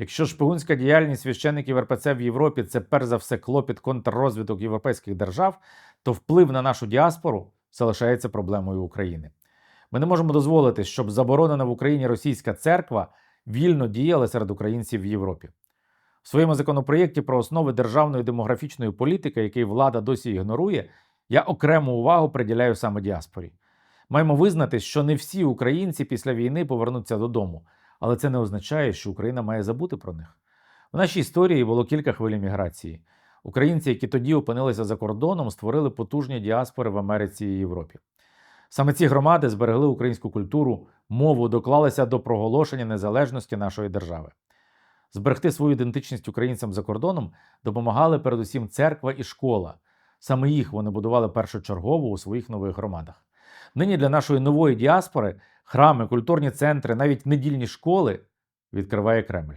Якщо шпигунська діяльність священиків РПЦ в Європі це перш за все клопіт контррозвиток європейських держав, то вплив на нашу діаспору залишається проблемою України. Ми не можемо дозволити, щоб заборонена в Україні російська церква вільно діяла серед українців в Європі. В своєму законопроєкті про основи державної демографічної політики, який влада досі ігнорує, я окрему увагу приділяю саме діаспорі. Маємо визнати, що не всі українці після війни повернуться додому, але це не означає, що Україна має забути про них. В нашій історії було кілька хвиль міграції. Українці, які тоді опинилися за кордоном, створили потужні діаспори в Америці і Європі. Саме ці громади зберегли українську культуру, мову, доклалися до проголошення незалежності нашої держави. Зберегти свою ідентичність українцям за кордоном допомагали передусім церква і школа. Саме їх вони будували першочергово у своїх нових громадах. Нині для нашої нової діаспори храми, культурні центри, навіть недільні школи відкриває Кремль.